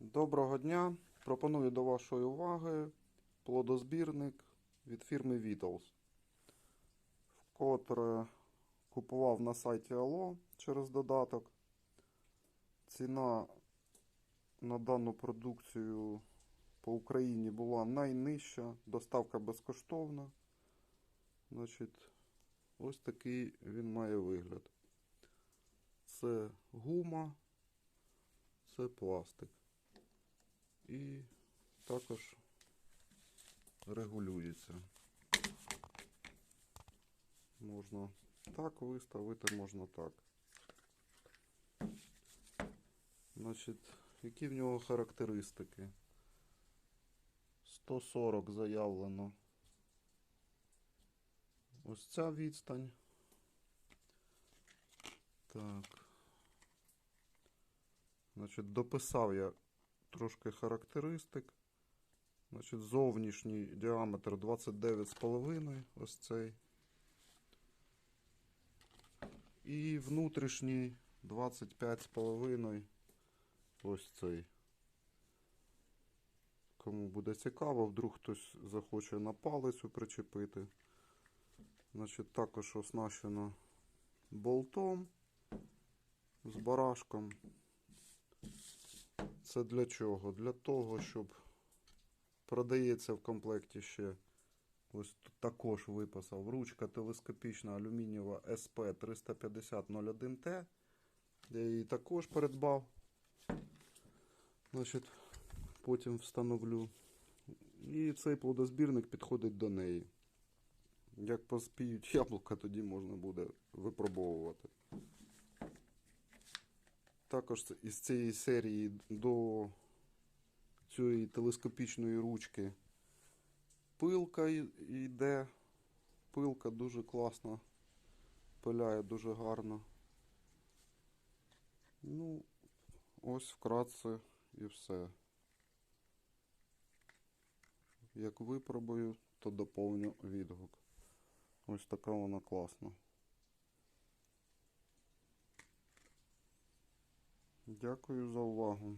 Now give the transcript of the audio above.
Доброго дня! Пропоную до вашої уваги плодозбірник від фірми Vitals. Вкотре купував на сайті Allo через додаток. Ціна на дану продукцію по Україні була найнижча, доставка безкоштовна. Значить, ось такий він має вигляд. Це гума, це пластик. І також регулюється. Можна так виставити, можна так. Значить, які в нього характеристики? 140 заявлено. Ось ця відстань. Так. Значить, дописав я трошки характеристик. Значить, зовнішній діаметр 29,5, ось цей. І внутрішній 25,5, ось цей. Кому буде цікаво, вдруг хтось захоче на палицю причепити. Значить, також оснащено болтом з барашком. Це для чого? Для того, щоб продається в комплекті ще ось також виписав ручка телескопічна алюмінієва SP 35001T. Я її також придбав. Значить, потім встановлю. І цей плодозбірник підходить до неї. Як поспіють яблука, тоді можна буде Також із цієї серії до цієї телескопічної ручки пилка йде. Пилка дуже класна, пиляє дуже гарно. Ну, ось вкратце і все. Як випробую, то доповню відгук. Ось така вона класна. Дякую за увагу.